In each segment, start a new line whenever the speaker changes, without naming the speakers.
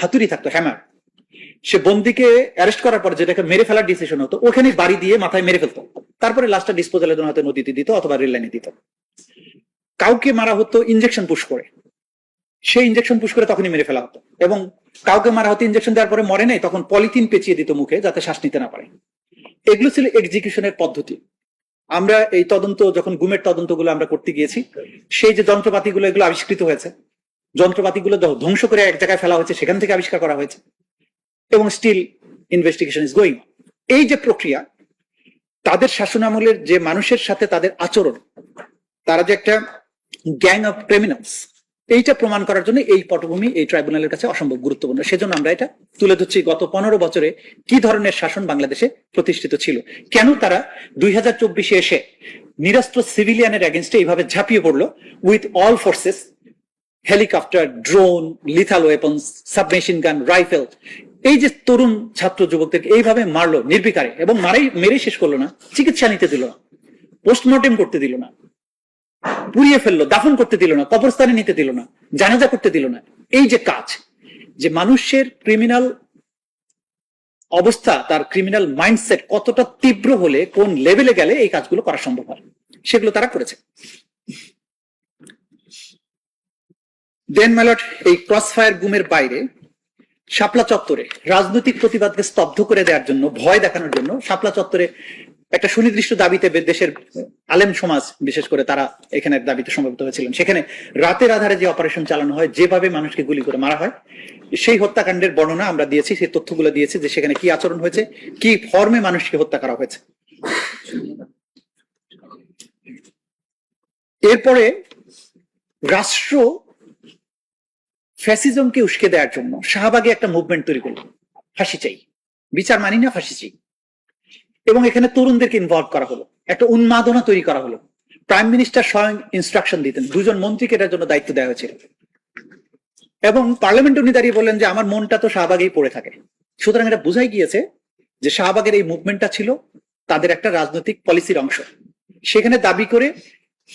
হাতুড়ি থাকতো হ্যামার সে বন্দিকে অ্যারেস্ট করার পর যেটাকে মেরে ফেলার ডিসিশন হতো, ওখানে বাড়ি দিয়ে মাথায় মেরে ফেলতো। তারপরে লাস্টটা ডিসপোজালের জন্য হয়তো নদীতে দিত অথবা রেল লাইনে দিত। কাউকে মারা হতো ইনজেকশন পুশ করে। সেই ইনজেকশন পুশ করে তখনই মেরে ফেলা হতো। এবং কাউকে মারা হতো ইনজেকশন দেওয়ার পরে মরে নেই, তখন পলিথিন পেঁচিয়ে দিত মুখে যাতে শ্বাস নিতে না পারে। এগুলো ছিল এক্সিকিউশনের পদ্ধতি। আমরা এই তদন্ত, যখন গুমের তদন্তগুলো আমরা করতে গিয়েছি, সেই যে যন্ত্রপাতিগুলো এগুলো আবিষ্কৃত হয়েছে যন্ত্রপাতিগুলো ধ্বংস করে এক জায়গায় ফেলা হয়েছে, সেখান থেকে আবিষ্কার করা হয়েছে। এবং স্টিল ইনভেস্টিগেশন ইজ গোয়িং এই যে প্রক্রিয়া, তাদের শাসনামলের যে মানুষের সাথে তাদের আচরণ, তারা যে একটা গ্যাং অফ ক্রিমিনালস এইটা প্রমাণ করার জন্য এই পটভূমি এই ট্রাইব্যুনালের কাছে অসম্ভব গুরুত্বপূর্ণ। সেজন্য আমরা এটা তুলে ধরছি গত পনেরো বছরে কি ধরনের শাসন বাংলাদেশে প্রতিষ্ঠিত ছিল। কেন তারা দুই হাজার চব্বিশে এসে নিরস্ত্র সিভিলিয়ানের এগেনস্টে এইভাবে ঝাঁপিয়ে পড়ল? With all forces helicopter drone lethal weapons submachine gun rifle এই যে তরুণ ছাত্র যুবকদেরকে এইভাবে মারলো নির্বিকারে এবং মারাই, মেরেই শেষ করল না, চিকিৎসা নিতে দিল না পোস্টমর্টেম করতে দিল না, পুড়িয়ে ফেলল, দাফন করতে দিল না, কবরস্থানে নিতে দিল না, জানাজা করতে দিল না, এই যে কাজ, যে মানুষের ক্রিমিনাল অবস্থা, তার ক্রিমিনাল মাইন্ডসেট কতটা তীব্র হলে, কোন লেভেলে গেলে এই কাজগুলো করা সম্ভব হয়, সেগুলো তারা করেছে। দেন ম্যালট, এই ক্রস ফায়ার গুমের বাইরে শাপলা চত্বরে রাজনৈতিক প্রতিবাদকে স্তব্ধ করে দেওয়ার জন্য, ভয় দেখানোর জন্য শাপলা চত্বরে একটা সুনির্দিষ্ট দাবিতে দেশের আলেম সমাজ, বিশেষ করে তারা এখানে দাবিতে সমবেত হয়েছিলেন। সেখানে রাতের আধারে যে অপারেশন চালানো হয়, যেভাবে মানুষকে গুলি করে মারা হয়, সেই হত্যাকাণ্ডের বর্ণনা আমরা দিয়েছি, সেই তথ্যগুলো দিয়েছি যে সেখানে কি আচরণ হয়েছে, কি ফর্মে মানুষকে হত্যা করা হয়েছে। এরপরে রাষ্ট্র ফ্যাসিজমকে উস্কে দেওয়ার জন্য শাহবাগে একটা মুভমেন্ট তৈরি করল ফাঁসি চাই। বিচার মানি না, ফাঁসি চাই। এবং এখানে তরুণদেরকে ইনভলভ করা হলো। একটা উন্মাদনা তৈরি করা হলো। প্রাইম মিনিস্টার স্বয়ং ইনস্ট্রাকশন দিতেন। দুজন মন্ত্রীকে এটার জন্য দায়িত্ব দেওয়া হয়েছিল। এবং পার্লামেন্ট উনি দাঁড়িয়ে বললেন যে, আমার মনটা তো শাহবাগেই পড়ে থাকে। সুতরাং এটা বোঝাই গিয়েছে যে শাহবাগের এই মুভমেন্টটা ছিল তাদের একটা রাজনৈতিক পলিসির অংশ। সেখানে দাবি করে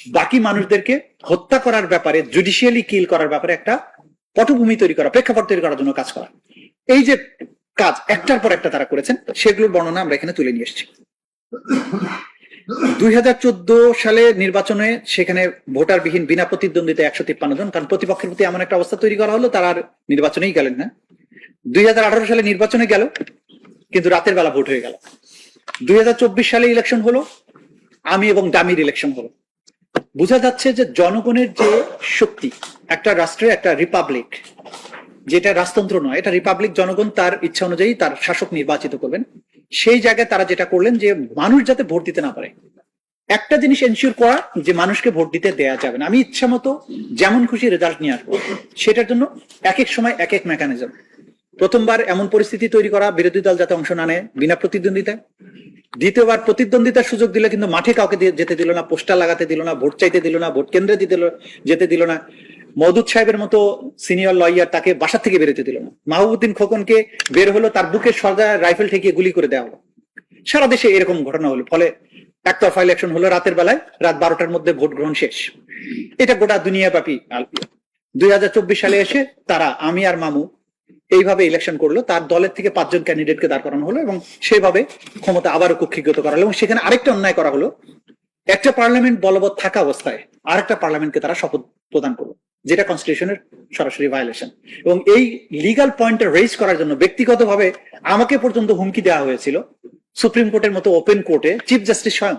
বাকি মানুষদেরকে হত্যা করার ব্যাপারে জুডিশিয়ালি কিল করার ব্যাপারে একটা পটভূমি তৈরি করা, প্রেক্ষাপট তৈরি করার জন্য কাজ করা। এই যে কাজ, একটার পর একটা তারা করেছেন, সেগুলোর বর্ণনা আমরা এখানে তুলে নিয়ে এসেছি। দুই হাজার চোদ্দ সালে নির্বাচনে সেখানে ভোটারবিহীন বিনা প্রতিদ্বন্দ্বিতা একশো তিপ্পান্ন জন, কারণ প্রতিপক্ষের প্রতি এমন একটা অবস্থা তৈরি করা হলো, তারা আর নির্বাচনেই গেলেন না। দুই হাজার আঠারো সালে নির্বাচনে গেল, কিন্তু রাতের বেলা ভোট হয়ে গেল। দুই হাজার চব্বিশ সালে ইলেকশন হলো, আমি এবং দামির ইলেকশন হলো। বোঝা যাচ্ছে যে জনগণের যে শক্তি, একটা রাষ্ট্রে একটা রিপাবলিক, যেটা রাজতন্ত্র নয়, এটা রিপাবলিক জনগণ তার ইচ্ছা অনুযায়ী তার শাসক নির্বাচিত করবেন। সেই জায়গায় তারা যেটা করলেন যে মানুষ যাতে ভোট দিতে না পারে। একটা জিনিস এনশিওর করা যে মানুষকে ভোট দিতে দেয়া যাবে না। আমি ইচ্ছা মতো যেমন খুশি রেজাল্ট নিয়ে আসব, সেটার জন্য এক এক সময় এক এক মেকানিজম প্রথমবার এমন পরিস্থিতি তৈরি করা বিরোধী দল যাতে অংশ না নেয় বিনা প্রতিদ্বন্দ্বিতায়। দ্বিতীয়বার প্রতিদ্বন্দ্বিতার সুযোগ দিলে কিন্তু মাঠে কাউকে যেতে দিল না, পোস্টার লাগাতে দিল না, ভোট চাইতে দিল না, ভোট কেন্দ্রে দিতে যেতে দিল না। মদুদ সাহেবের মতো সিনিয়র লয়ার তাকে বাসা থেকে বেরোতে দিল না। মাহবুদ্দিন খোকনকে বের হলো, তার বুকে সর্দার রাইফেল ঠেকিয়ে গুলি করে দেওয়া হলো। সারা দেশে এরকম ঘটনা হলো, ফলে একতরফা ইলেকশন হলো রাতের বেলায়, রাত বারোটার মধ্যে ভোট গ্রহণ শেষ। এটা গোটা দুনিয়া ব্যাপী দুই সালে এসে তারা আমি আর মামু এইভাবে ইলেকশন করল, তার দলের থেকে পাঁচজন ক্যান্ডিডেটকে দাঁড় করানো হলো এবং সেভাবে ক্ষমতা আবারও কক্ষিগত করা হলো এবং সেখানে আরেকটা অন্যায় করা হলো। একটা পার্লামেন্ট বলবৎ থাকা অবস্থায় আরেকটা পার্লামেন্টকে তারা শপথ প্রদান করল, যেটা কনস্টিটিউশনের সরাসরি ভায়োলেশন এবং এই লিগাল পয়েন্টটা রেজ করার জন্য ব্যক্তিগতভাবে আমাকে পর্যন্ত হুমকি দেওয়া হয়েছিল। সুপ্রিম কোর্টের মতো ওপেন কোর্টে চিফ জাস্টিস স্বয়ং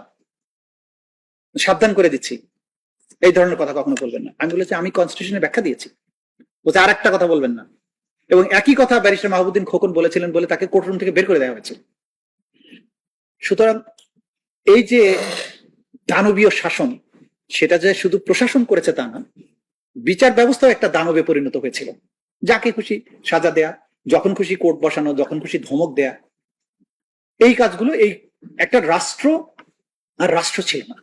সাবধান করে দিচ্ছি। এই ধরনের কথা কখনো বলবেন না। আমি বলেছি, আমি কনস্টিটিউশনে ব্যাখ্যা দিয়েছি। বলছে আর একটা কথা বলবেন না। এবং একই কথা ব্যারিস্টার মাহবুদ্দিন খোকন বলেছিলেন বলে তাকে কোর্টরুম থেকে বের করে দেওয়া হয়েছে সুতরাং এই যে দানবীয় শাসন, সেটা যে শুধু প্রশাসন করেছে তা না, বিচার ব্যবস্থাও একটা দানবে পরিণত হয়েছিল। যাকে খুশি সাজা দেয়া, যখন খুশি কোর্ট বসানো, যখন খুশি ধমক দেয়া, এই কাজগুলো এই একটা রাষ্ট্র আর রাষ্ট্র ছিল না।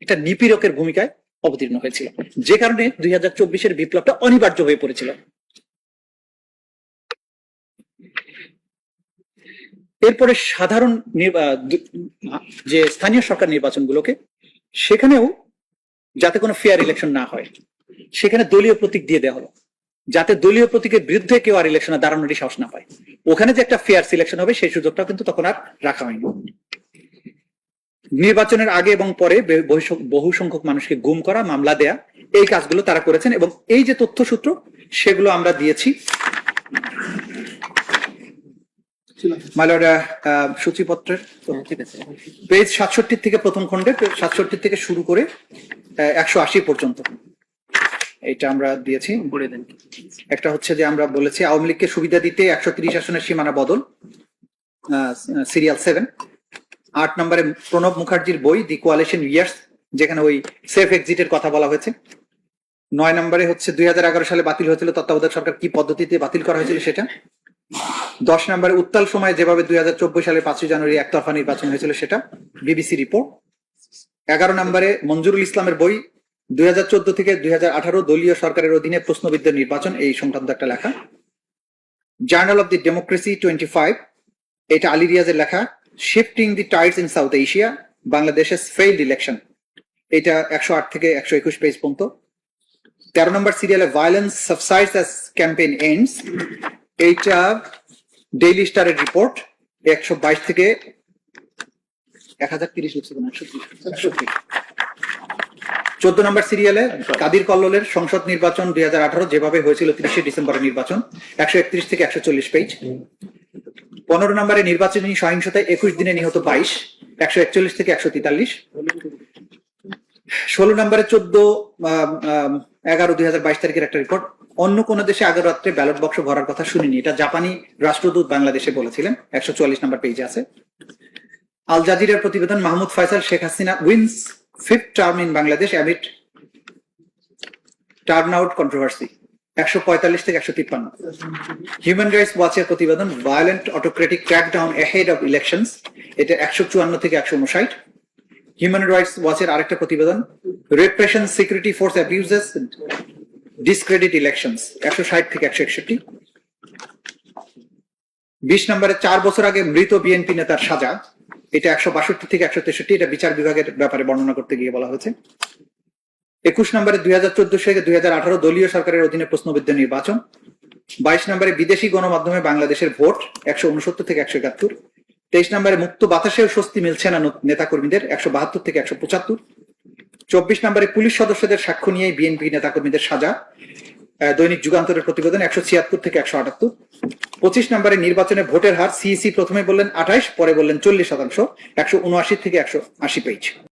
এটা নিপীড়কের ভূমিকায় অবতীর্ণ হয়েছিল। যে কারণে দুই হাজার চব্বিশের বিপ্লবটা অনিবার্য হয়ে পড়েছিল। এরপরে সাধারণ যে স্থানীয় সরকার নির্বাচনগুলোকে, সেখানেও যাতে কোনো ফেয়ার ইলেকশন না হয়, সেখানে দলীয় প্রতীক দিয়ে দেওয়া হলো। যাতে দলীয় প্রতীকের বিরুদ্ধে কেউ আর ইলেকশনে দাঁড়ানোরই সাহস না পায়। ওখানে যে একটা ফেয়ার সিলেকশন হবে, সেই সুযোগটা কিন্তু তখন আর রাখা হয়নি। নির্বাচনের আগে এবং পরে বহু সংখ্যক মানুষকে গুম করা, মামলা দেয়া, এই কাজগুলো তারা করেছেন এবং এই যে তথ্যসূত্র, সেগুলো আমরা দিয়েছি। মালয়রা সূচিপত্রের পেজ সাতষট্টি থেকে প্রথম খণ্ডে সাতষট্টি থেকে শুরু করে একশো আশি পর্যন্ত। এটা আমরা দিয়েছি। একটা হচ্ছে যে আমরা বলেছি আওয়ামী লীগকে সুবিধা দিতে একশো তিরিশ আসনের সীমানা বদল সিরিয়াল সেভেন। আট নম্বরে প্রণব মুখার্জির বই দি কোয়ালিশন ইয়ার্স যেখানে ওই সেফ এক্সিটের কথা বলা হয়েছে। নয় নম্বরে হচ্ছে দুই হাজার এগারো সালে বাতিল হয়েছিল তত্ত্বাবধায়ক সরকার কি পদ্ধতিতে বাতিল করা হয়েছিল সেটা? দশ নম্বরে উত্তাল সময় যেভাবে দুই হাজার চব্বিশ সালে পাঁচই জানুয়ারি একতরফা নির্বাচন হয়েছিল সেটা বিবিসি রিপোর্ট এগারো নম্বরে মঞ্জুরুল ইসলামের বই, দুই হাজার চোদ্দ থেকে দুই হাজার আঠারো দলীয় সরকারের অধীনে প্রশ্নবিদ্ধ নির্বাচন, এই সংক্রান্ত একটা লেখা। Journal of the democracy twenty five এটা আলী রিয়াজের লেখা। Shifting the tides in South Asia বাংলাদেশের ফেইল্ড ইলেকশন এটা একশো আট থেকে একশো একুশ পেজ পর্যন্ত। তেরো নম্বর সিরিয়ালে violence subsides as campaign ends এইটা ডেইলি স্টারের রিপোর্ট একশো বাইশ থেকে এক হাজার তিরিশ চোদ্দ নম্বর সিরিয়ালে কাদির কল্লোলের সংসদ নির্বাচন দুই হাজার আঠারো যেভাবে হয়েছিল তিরিশে ডিসেম্বরের নির্বাচন, একশো একত্রিশ থেকে একশো চল্লিশ পেজ পনেরো নম্বরে নির্বাচনী সহিংসতায় একুশ দিনে নিহত বাইশ, একশো একচল্লিশ থেকে একশো তেতাল্লিশ। ষোলো নম্বরে চোদ্দ এগারো দুই হাজার বাইশ তারিখের একটা রিপোর্ট অন্য কোন দেশে আগের রাত্রে ব্যালট বক্স ভরার কথা শুনিনি। এটা জাপানি রাষ্ট্রদূত বাংলাদেশে বলেছিলেন। একশো চুয়াল্লিশ নম্বর পেজে আছে। আল জাজিরার প্রতিবেদন Mahmud Faisal, Sheikh Hasina wins fifth term in Bangladesh amid turnout out কন্ট্রোভার্সি একশো পঁয়তাল্লিশ থেকে একশো তিপ্পান্ন। হিউম্যান রাইটস ওয়াচের প্রতিবেদন violent autocratic crackdown ahead of elections এটা একশো চুয়ান্ন থেকে একশো উনষাট। হিউম্যান রাইটস ওয়াচের আরেকটা প্রতিবেদন repression security force abuses discredit elections একশো ষাট থেকে একশো একষট্টি। বিশ নম্বরে চার বছর আগে মৃত বিএনপি নেতার সাজা, এটা একশো বাষট্টি থেকে একশো তেষট্টি, এটা বিচার বিভাগের ব্যাপারে বর্ণনা করতে গিয়ে বলা হয়েছে। একুশ নম্বরে দুই হাজার চোদ্দ থেকে দুই হাজার আঠারো দলীয় সরকারের অধীনে প্রশ্নবিদ্ধ নির্বাচন। বাইশ নম্বরে বিদেশি গণমাধ্যমে বাংলাদেশের ভোট, একশো উনসত্তর থেকে একশো একাত্তর। তেইশ নম্বরে মুক্ত বাতাসেও স্বস্তি মিলছে না নেতা কর্মীদের একশো বাহাত্তর থেকে একশো পঁচাত্তর। চব্বিশ নম্বরে পুলিশ সদস্যদের সাক্ষ্য নিয়ে বিএনপি নেতাকর্মীদের সাজা দৈনিক যুগান্তরের প্রতিবেদন একশো ছিয়াত্তর থেকে একশো আটাত্তর। পঁচিশ নম্বরে নির্বাচনে ভোটের হার সিইসি প্রথমে বললেন আঠাইশ, পরে বললেন চল্লিশ শতাংশ, একশো উনআশি থেকে একশো আশি পেজ